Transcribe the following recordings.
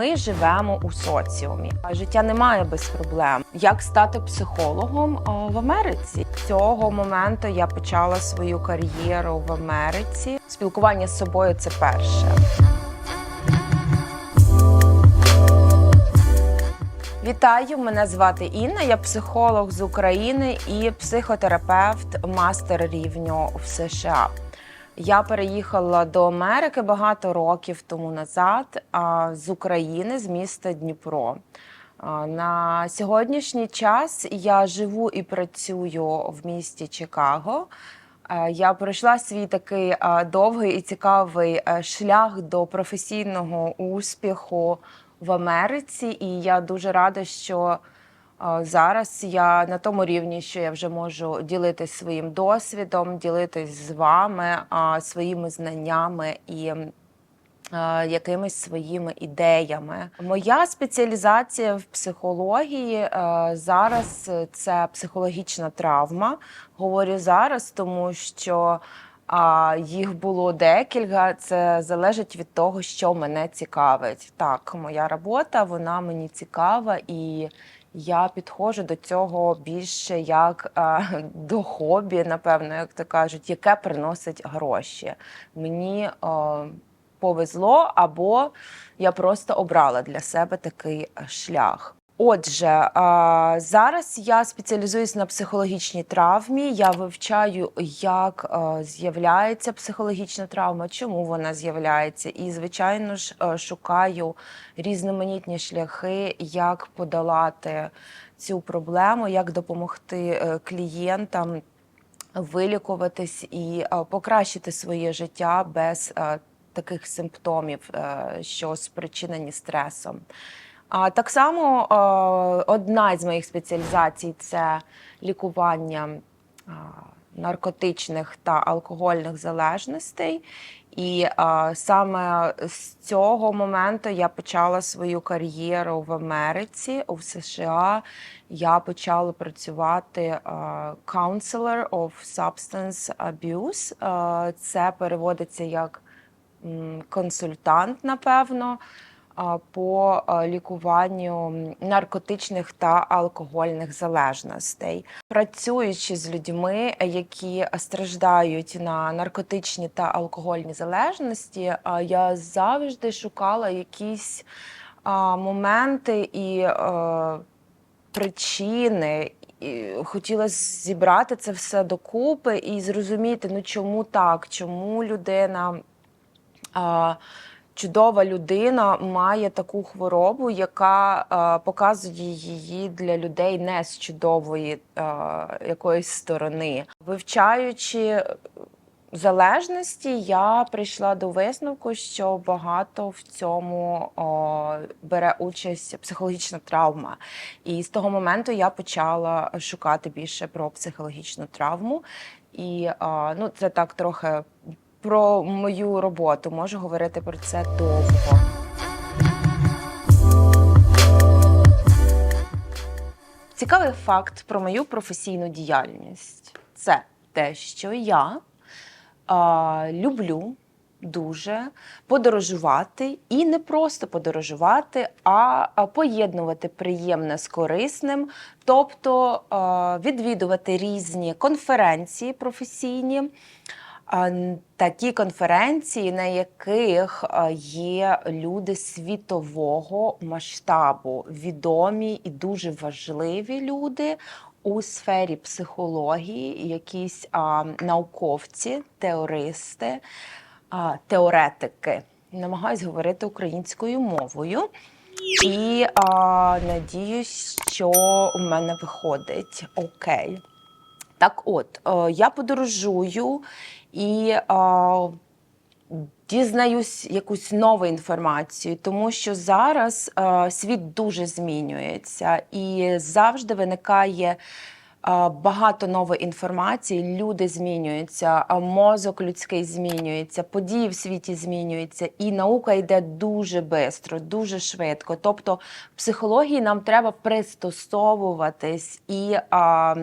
Ми живемо у соціумі. Життя немає без проблем. Як стати психологом в Америці? Цього моменту я почала свою кар'єру в Америці. Спілкування з собою це перше. Вітаю, мене звати Інна. Я психолог з України і психотерапевт мастер рівню в США. Я переїхала до Америки багато років тому назад з України, з міста Дніпро. На сьогоднішній час я живу і працюю в місті Чикаго. Е, Я пройшла свій такий довгий і цікавий е, шлях до професійного успіху в Америці, і я дуже рада, що зараз я на тому рівні, що я вже можу ділитись своїм досвідом, ділитись з вами своїми знаннями і якимись своїми ідеями. Моя спеціалізація в психології е, зараз це психологічна травма. Говорю зараз, тому що їх було декілька. Це залежить від того, що мене цікавить. Так, моя робота вона мені цікава і. Я підходжу до цього більше як е, до хобі, напевно, як то кажуть, яке приносить гроші. Мені е, повезло, або я просто обрала для себе такий шлях. Отже, зараз я спеціалізуюсь на психологічній травмі. Я вивчаю, як з'являється психологічна травма, чому вона з'являється, і, звичайно ж, е, шукаю різноманітні шляхи, як подолати цю проблему, як допомогти е, клієнтам вилікуватись і е, покращити своє життя без таких симптомів, що спричинені стресом. А так само е, одна з моїх спеціалізацій це лікування е, наркотичних та алкогольних залежностей. І е, саме з цього моменту я почала свою кар'єру в Америці, у США. Я почала працювати е, counselor of substance abuse. Е, це переводиться як консультант, напевно, а, по лікуванню наркотичних та алкогольних залежностей. Працюючи з людьми, які страждають на наркотичні та алкогольні залежності, я завжди шукала якісь моменти і причини. І хотіла зібрати це все докупи і зрозуміти, ну чому так, чому людина а, чудова людина має таку хворобу, яка а, показує її для людей не з чудової а, якоїсь сторони. Вивчаючи залежності, я прийшла до висновку, що багато в цьому о, бере участь психологічна травма. І з того моменту я почала шукати більше про психологічну травму. І а, ну, це так трохи про мою роботу. Можу говорити про це довго. Цікавий факт про мою професійну діяльність це те, що я а, люблю дуже подорожувати і не просто подорожувати, а поєднувати приємне з корисним, тобто а, відвідувати різні конференції професійні. Такі конференції, на яких є люди світового масштабу, відомі і дуже важливі люди у сфері психології, якісь а, науковці, теористи, а, теоретики. Намагаюсь говорити українською мовою. І а, надіюсь, що у мене виходить окей. Так от, е, я подорожую і е, дізнаюсь якусь нову інформацію, тому що зараз е, світ дуже змінюється і завжди виникає. Багато нової інформації, люди змінюються, мозок людський змінюється, події в світі змінюються, і наука йде дуже швидко, дуже швидко. Тобто, в психології нам треба пристосовуватись і а,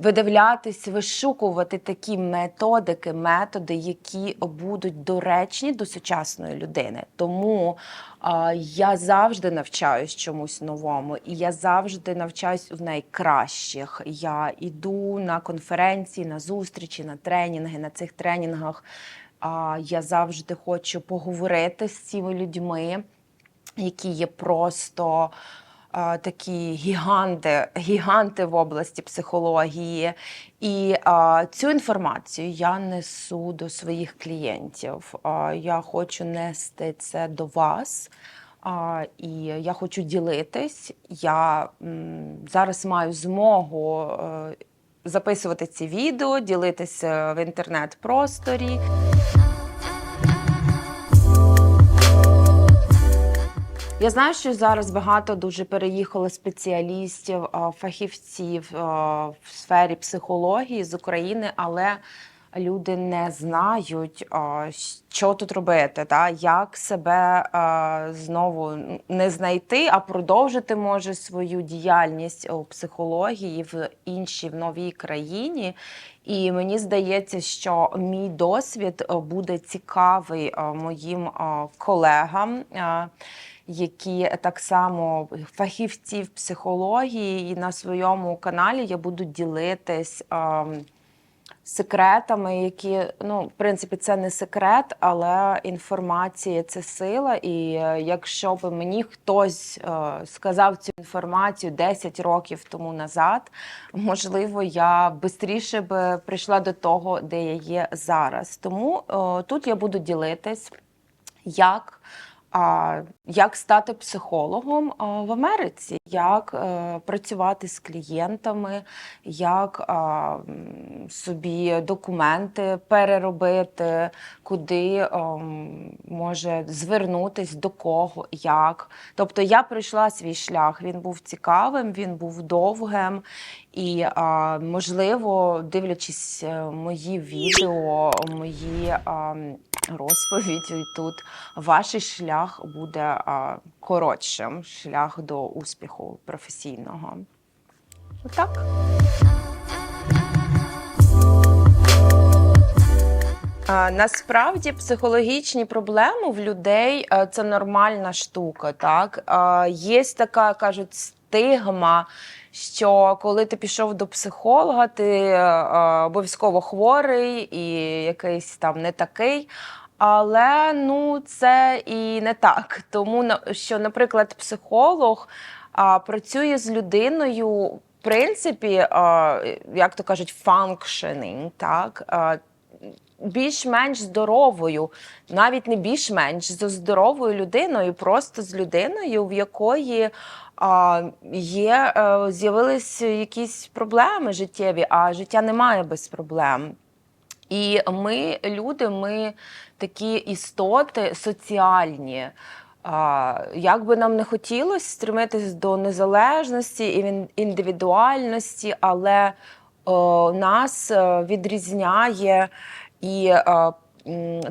видивлятись, вишукувати такі методики, методи, які будуть доречні до сучасної людини. Тому е, я завжди навчаюсь чомусь новому, і я завжди навчаюсь в найкращих. Я йду на конференції, на зустрічі, на тренінги. На цих тренінгах я завжди хочу поговорити з цими людьми які є просто такі гіганти, гіганти в області психології. І а, цю інформацію я несу до своїх клієнтів. А, я хочу нести це до вас. А, і я хочу ділитись. Я м, зараз маю змогу е, записувати ці відео, ділитися в інтернет-просторі. Я знаю, що зараз багато дуже переїхало спеціалістів, фахівців в сфері психології з України, але люди не знають, що тут робити, та як себе знову не знайти, а продовжити може свою діяльність у психології в іншій в новій країні. І мені здається, що мій досвід е, буде цікавий е, моїм е, колегам. Які так само фахівці в психології, і на своєму каналі я буду ділитись ем, секретами, які ну, в принципі, це не секрет, але інформація це сила. І е, якщо б мені хтось е, сказав цю інформацію 10 років тому назад, можливо, я швидше б прийшла до того, де я є зараз. Тому е, тут я буду ділитись, як. А як стати психологом в Америці, як е, працювати з клієнтами, як собі документи переробити, куди ем, може звернутись, до кого, як. Тобто я пройшла свій шлях. Він був цікавим, він був довгим. І можливо, дивлячись е, мої відео, мої розповіді тут, ваш шлях буде коротшим, шлях до успіху професійного. Отак. Насправді психологічні проблеми в людей це нормальна штука. Так є така кажуть стигма, що коли ти пішов до психолога, ти е, обов'язково хворий і якийсь там не такий. Але ну це і не так. Тому що, наприклад, психолог а, працює з людиною, в принципі, а, як то кажуть, functioning, так. Більш-менш здоровою, навіть не більш-менш з здоровою людиною, просто з людиною, в якої а, є, е, з'явились якісь проблеми життєві, а життя немає без проблем. І ми, люди, ми такі істоти соціальні. А, Як би нам не хотілося стремитись до незалежності і індивідуальності, але о, нас е, відрізняє і е,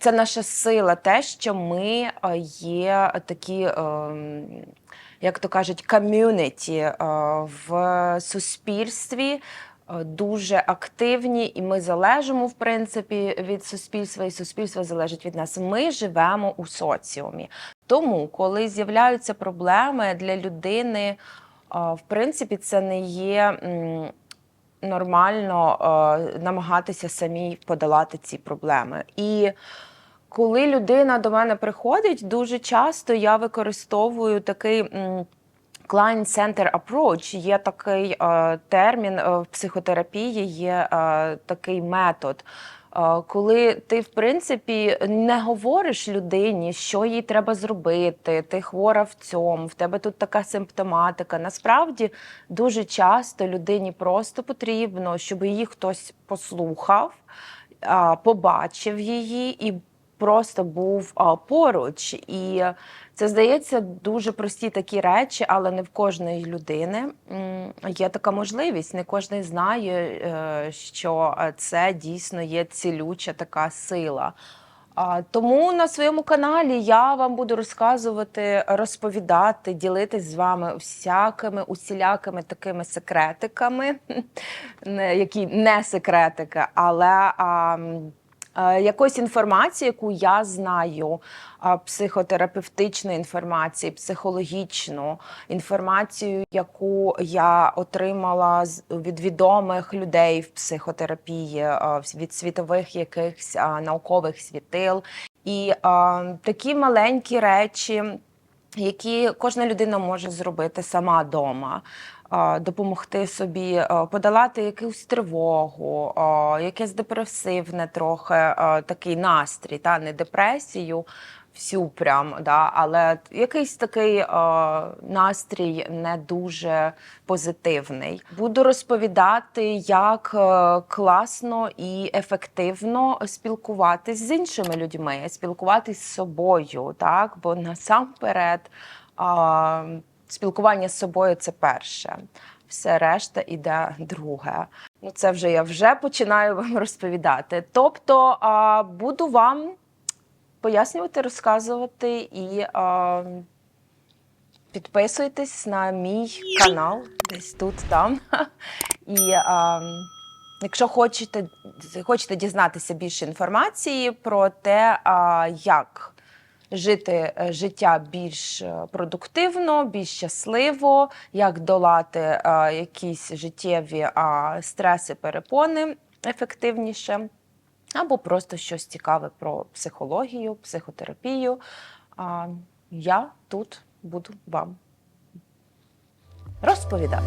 це наша сила, те, що ми е, є такі, е, як то кажуть, ком'юніті в суспільстві. Дуже активні, і ми залежимо в принципі від суспільства, і суспільство залежить від нас. Ми живемо у соціумі. Тому, коли з'являються проблеми для людини, в принципі, це не є нормально е, намагатися самій подолати ці проблеми. І коли людина до мене приходить, дуже часто я використовую такий. Client-center approach є такий е, термін е, в психотерапії, є е, такий метод. Коли ти, в принципі, не говориш людині, що їй треба зробити, ти хвора в цьому, в тебе тут така симптоматика. Насправді дуже часто людині просто потрібно, щоб її хтось послухав, побачив її і просто був поруч. І це здається дуже прості такі речі, але не в кожної людини є така можливість. Не кожен знає, е, що е, це дійсно є цілюча така сила. Тому на своєму каналі я вам буду розказувати, розповідати, ділитись з вами всякими усілякими такими секретиками, які не секретики, але якоїсь інформації, яку я знаю, психотерапевтичної інформації, психологічну інформацію, яку я отримала від відомих людей в психотерапії, від світових якихось наукових світил. І такі маленькі речі, які кожна людина може зробити сама вдома. Допомогти собі подолати якусь тривогу, якесь депресивне трохи такий настрій, та не депресію всю прям, да, але якийсь такий а, настрій не дуже позитивний. Буду розповідати, як е, класно і ефективно спілкуватись з іншими людьми, спілкуватись з собою, так бо насамперед а, спілкування з собою це перше. Все решта іде друге. Ну, це вже я вже починаю вам розповідати. Тобто буду вам пояснювати, розказувати і а, підписуйтесь на мій канал, десь тут, там. І а, якщо хочете, хочете дізнатися більше інформації про те, а, як жити е, життя більш е, продуктивно, більш щасливо, як долати е, якісь життєві а, стреси, перепони ефективніше, або просто щось цікаве про психологію, психотерапію. А, я тут буду вам розповідати.